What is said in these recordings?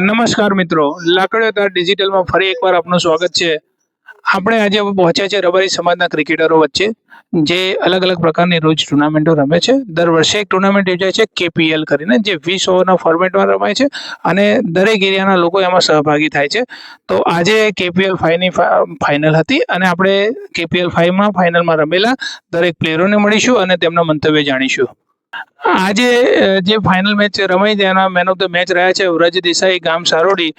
નમસ્કાર મિત્રો લાકડીઓ ડિજિટલમાં ફરી એકવાર આપનું સ્વાગત છે. આપણે આજે પહોંચ્યા છે રબારી સમાજના ક્રિકેટરો વચ્ચે, જે અલગ અલગ પ્રકારની રોજ ટુર્નામેન્ટો રમે છે. દર વર્ષે એક ટુર્નામેન્ટ યોજાય છે કેપીએલ કરીને, જે વીસ ઓવરના ફોર્મેટમાં રમાય છે અને દરેક એરિયાના લોકો એમાં સહભાગી થાય છે. તો આજે કેપીએલ ફાઈવની ફાઇનલ હતી અને આપણે કેપીએલ ફાઈવમાં ફાઇનલમાં રમેલા દરેક પ્લેયરોને મળીશું અને તેમના મંતવ્ય જાણીશું. આજે જે ફાઇનલ મેચ રમાઈ તેના મેન ઓફ ધ મેચ રહ્યા છે, વ્રજ દેસાઈ, ગામ સારોડી.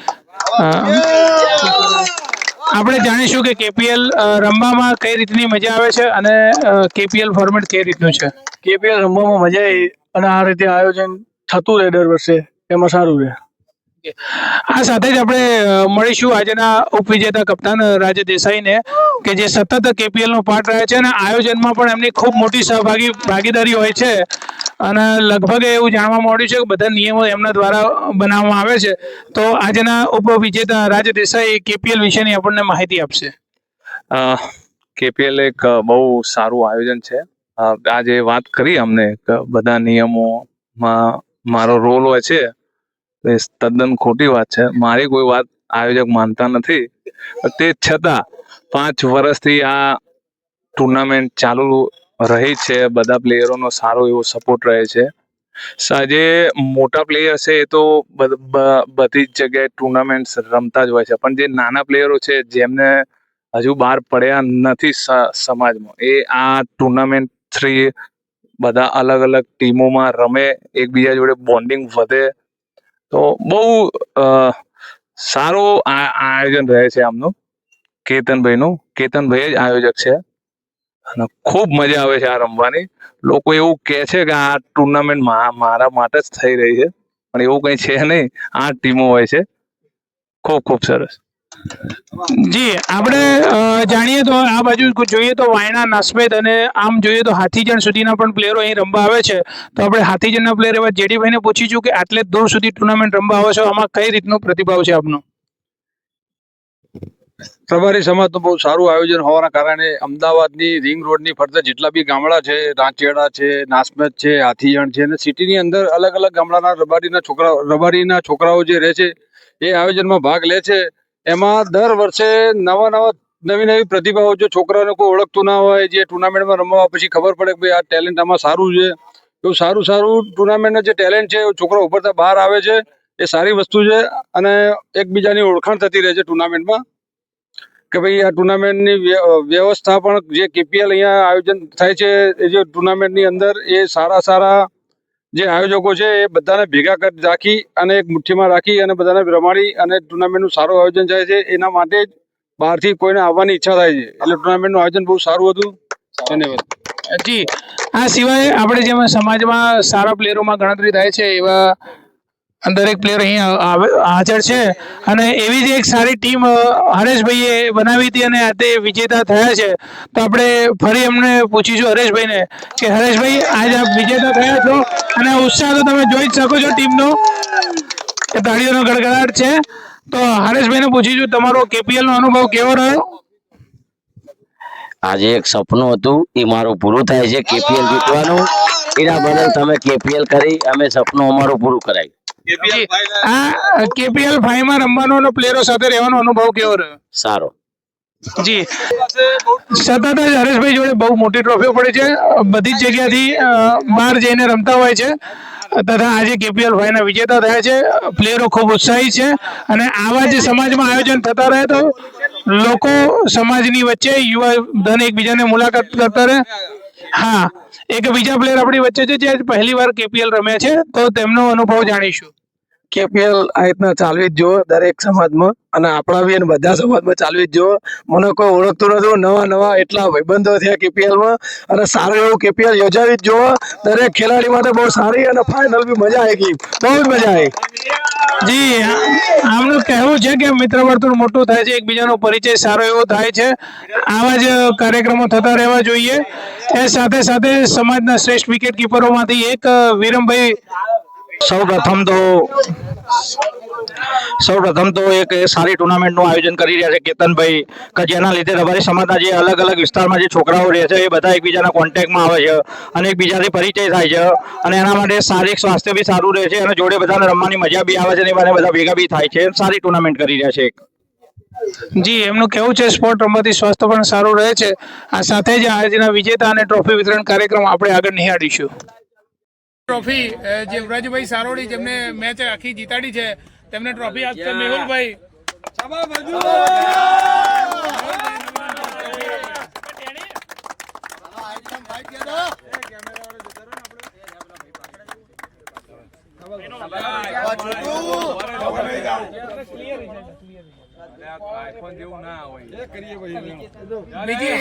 આપણે જાણીશું કે કેપીએલ રમવામાં કઈ રીતની મજા આવે છે અને કેપીએલ ફોર્મેટ કઈ રીતનું છે? કેપીએલ રમવામાં મજા આવી અને આ રીતે આયોજન થતું રહે દર વર્ષે, એમાં સારું રહે. આ સાથે જ આપણે મળીશું આજના ઉપવિજેતા કપ્તાન રાજ દેસાઈને, કે જે સતત કેપીએલ નો પાર્ટ રહે છે અને આયોજનમાં પણ એમની ખૂબ મોટી સહભાગી, ભાગીદારી હોય છે. અને લગભગ એવું જાણવા મળ્યું છે કે બધા નિયમો એમના દ્વારા બનાવવામાં આવે છે. તો આજના ઉપવિજેતા રાજ દેસાઈ કેપીએલ વિશેની આપણને માહિતી આપશે. કેપીએલ એક બહુ સારું આયોજન છે. આજે વાત કરી અમને બધા નિયમોમાં મારો રોલ હોય છે. એ તદ્દન ખોટી વાત છે. મારી કોઈ વાત આયોજક માનતા નથી. તે છતાં પાંચ વર્ષથી આ ટુર્નામેન્ટ ચાલુ રહી છે. બધા પ્લેયરોનો સારો એવો સપોર્ટ રહે છે. જે મોટા પ્લેયર છે એ તો બધ- જ જગ્યાએ ટુર્નામેન્ટ રમતા જ હોય છે. પણ જે નાના પ્લેયરો છે જેમને હજુ બહાર પડ્યા નથી સમાજમાં, એ આ ટુર્નામેન્ટ થ્રી બધા અલગ અલગ ટીમોમાં રમે, એકબીજા જોડે બોન્ડિંગ વધે તો બહુ સારો આયોજન રહે છે આમનું. કેતનભાઈનું. કેતનભાઈ જ આયોજક છે. અને ખૂબ મજા આવે છે આ રમવાની. લોકો એવું કહે છે કે આ ટુર્નામેન્ટ મારા માટે જ થઈ રહી છે. પણ એવું કંઈ છે નહીં. આ ટીમો હોય છે. ખૂબ ખૂબ સરસ. જી, આપણે જાણીએ તો આ બાજુ જોઈએ તો વાયણા નાસ્મેદ અને આમ જોઈએ તો હાથીજણ સુધીના પણ પ્લેયરો અહીં રમવા આવે છે. તો આપણે હાથીજણના પ્લેયર એવા જેડીભાઈને પૂછીશું કે આટલે દૂર સુધી ટુર્નામેન્ટ રમવા આવે છે, આમાં કઈ રીતનો પ્રતિભાવ છે આપનો? સમાજ સમાજનું બહુ સારું આયોજન હોવાના કારણે અમદાવાદની રિંગ રોડની ફરતે જેટલા બી ગામડા છે, રાંચેડા છે નાસમેત છે હાથીજણ છે અને સિટીની અંદર અલગ અલગ ગામડાના રબારીના છોકરાઓ રબારીના છોકરાઓ જે રહે છે, એ આયોજનમાં ભાગ લે છે. એમાં દર વર્ષે નવા નવા નવી નવી પ્રતિભાઓ જો છોકરાઓને કોઈ ઓળખતું ના હોય, જે ટુર્નામેન્ટમાં રમવા પછી ખબર પડે કે ભાઈ આ ટેલેન્ટ આમાં સારું છે. એવું સારું સારું ટુર્નામેન્ટનું જે ટેલેન્ટ છે છોકરા ઉભરતા બહાર આવે છે, એ સારી વસ્તુ છે અને એકબીજાની ઓળખાણ થતી રહે છે ટુર્નામેન્ટમાં. કે ભાઈ આ ટુર્નામેન્ટની વ્ય- વ્યવસ્થા પણ જે કેપીએલ અહીંયા આયોજન થાય છે, એ જે ટુર્નામેન્ટની અંદર એ સારા સારા જે આયોજકો છે એ બધાને ભેગા કરી રાખી અને એક મુઠ્ઠીમાં રાખી અને બધાને રમાડી અને ટુર્નામેન્ટનું સારું આયોજન થાય છે. એના માટે જ બહારથી કોઈને આવવાની ઈચ્છા થાય છે. એટલે ટુર્નામેન્ટનું આયોજન બહુ સારું હતું. ધન્યવાદ. જી. આ સિવાય આપણે જેમાં સમાજમાં સારા પ્લેયરોમાં ગણતરી થાય છે એવા દરેક પ્લેયર અહીં હાજર છે. અને એવી જ એક સારી ટીમ હરેશભાઈએ બનાવી હતી અને તે વિજેતા થયા છે. તો આપણે ફરી એમને પૂછીશું હરેશભાઈને કે હરેશભાઈ, આજે આપ વિજેતા થયા છો? અને ઉત્સાહ તો તમે જોઈ જ શકો છો ટીમનો તાળીઓનો ગડગડાટ છે. તો હરેશભાઈને પૂછીશું, તમારો કેપીએલ નો અનુભવ કેવો રહ્યો? આજે એક સપનું હતું, એ મારું પૂરું થાય છે કેપીએલ જીતવાનું. એના બદલ તમે કેપીએલ કરી, અમે સપનું અમારું પૂરું કરાયું. આ કેપીએલ ફાઈવમાં રમવાનો અને પ્લેયરો સાથે રહેવાનો અનુભવ કેવો રહ્યો? સારો. જી. સતત જ હરેશભાઈ જોડે બહુ મોટી ટ્રોફીઓ પડી છે. બધી જ જગ્યાથી બહાર જઈને રમતા હોય છે. તથા આજે કેપીએલ ફાઈના વિજેતા થયા છે. પ્લેયરો ખૂબ ઉત્સાહી છે અને આવા જે સમાજમાં આયોજન થતા રહે તો લોકો સમાજની વચ્ચે યુવા ધન એકબીજાને મુલાકાત કરતા રહે. હા એક બીજા પ્લેયર આપણી વચ્ચે છે જે પહેલી વાર કેપીએલ રમ્યા છે. તો તેમનો અનુભવ જાણીશું. કેપીએલ આ રીતના ચાલવી જ જુઓ દરેક સમાજમાં અને આપણા બી અને બધા સમાજમાં ચાલવી જ જુઓ મને કોઈ ઓળખતું નતું નવા નવા એટલા ભાઈબંધો થયા કેપીએલમાં. અને સારું એવું કેપીએલ યોજાવી જ જુઓ દરેક ખેલાડી માટે બહુ સારી અને ફાઇનલ બી મજા આવી ગઈ. બહુ જ મજા આવી. જી આમનું કહેવું છે કે મિત્ર વર્તુળ મોટું થાય છે, એકબીજાનો પરિચય સારો એવો થાય છે. આવા જ કાર્યક્રમો થતા રહેવા જોઈએ. એ સાથે સાથે સમાજના શ્રેષ્ઠ વિકેટ કીપરોમાંથી એક વિરમભાઈ સૌ પ્રથમ તો સૌ પ્રથમ તો એક સારી ટુર્નામેન્ટનું આયોજન કરી રહ્યા છે કેતનભાઈ, કે જેના લીધે રબારી સમાજના જે અલગ અલગ વિસ્તારમાં જે છોકરાઓ રહે છે એ બધા એકબીજાના કોન્ટેક્ટમાં આવે છે અને એકબીજાથી પરિચય થાય છે અને એના માટે શારીરિક સ્વાસ્થ્ય બી સારું રહે છે અને જોડે બધાને રમવાની મજા બી આવે છે અને એ બહાને બધા ભેગા બી થાય છે. સારી ટુર્નામેન્ટ કરી રહ્યા છે જી, એમનું કેવું છે? સ્પોર્ટ રમવાથી સ્વાસ્થ્ય પણ સારું રહે છે. આ સાથે જ આજના વિજેતા અને ટ્રોફી વિતરણ કાર્યક્રમ આપણે આગળ નિહાળીશું. ટ્રોફી જે વ્રજભાઈ સારોડી જેમને મેચ આખી જીતાડી છે તેમને ટ્રોફી આપશે મેહુલભાઈ. બીજી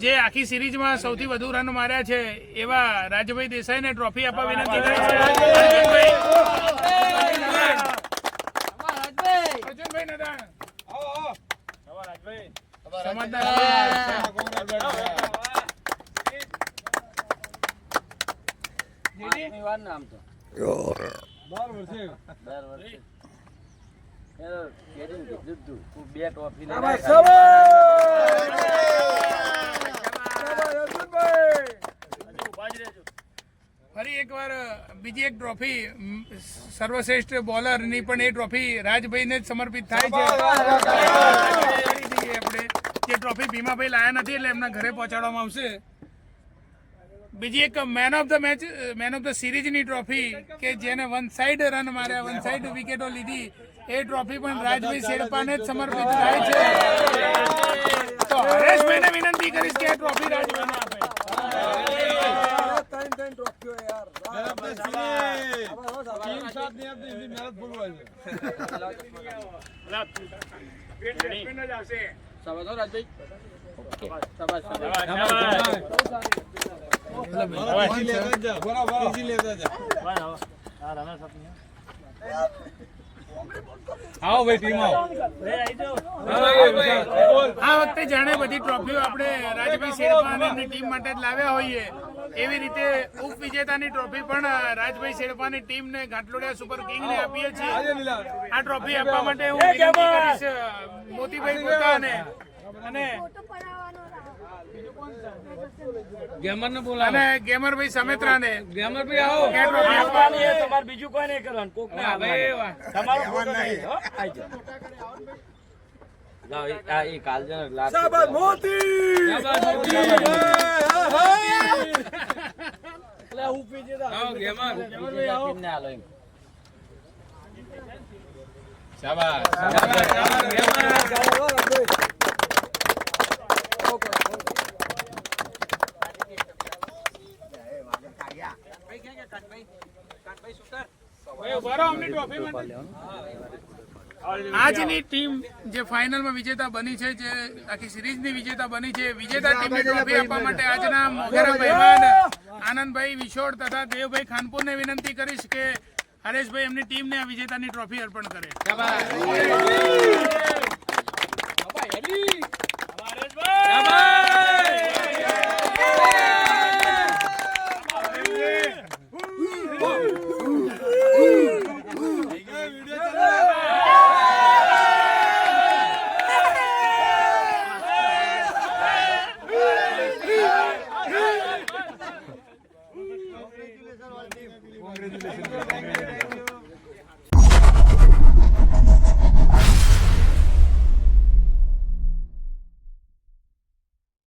જે આખી સિરીઝમાં સૌથી વધુ રન માર્યા છે એવા રાજભાઈ દેસાઈને ટ્રોફી આપવા વિનંતી કરી છે દર વર્ષે નદાણ. સમાજના ફરી એકવાર બીજી એક ટ્રોફી સર્વશ્રેષ્ઠ સર્વશ્રેષ્ઠ બોલરની પણ એ ટ્રોફી રાજભાઈને જ સમર્પિત થાય છે. આપણે જે ટ્રોફી ભીમાભાઈ લાયા નથી એટલે એમના ઘરે પહોંચાડવામાં આવશે. બીજી એક man of the match man of the સિરીઝની trophy કે જેને વન સાઈડ રન માર્યા વન સાઈડ વિકેટો લીધી એ ટ્રોફી પણ રાજભાઈ શેરપાને જ સમર્પિત થાય છે. તો હરેશભાઈને વિનંતી કરીશ કે ટ્રોફી રાજભાઈને આપે. આ વખતે જાણે બધી ટ્રોફીઓ આપણે રાજભાઈ શેરપા એમની ટીમ માટે જ લાવ્યા હોઈએ. એવી રીતે ઉપવિજેતાની ટ્રોફી પણ રાજભાઈ શેરપાની ટીમને ઘાટલોડિયા સુપર કિંગને આપીએ છીએ. આ ટ્રોફી આપવા માટે હું મોતીભાઈ પોતાને અને અને ગેમરભાઈ સમેત્રાને. ગેમરભાઈ આવો. કે ટ્રોફી તમારે બીજું કોઈ નહીં કરવાનું કોક ને ભાઈ તમારું ફોન નહીં હો આઈ જાઓ. એ- આ એ કાલજન ગ્લાસ ટીમને આલો એમ. ભાઈ ઊભા રહો, અમની ટ્રોફી માટે. આજની ટીમ જે ફાઇનલમાં વિજેતા બની છે જે આખી સિરીઝની વિજેતા બની છે વિજેતા ટીમને ટ્રોફી આપવા માટે આજના મોગેરા મહેમાન આનંદભાઈ વિશોળ તથા દેવભાઈ ખાનપુરને વિનંતી કરીશ કે હરેશભાઈ એમની ટીમને આ વિજેતાની ટ્રોફી અર્પણ કરે.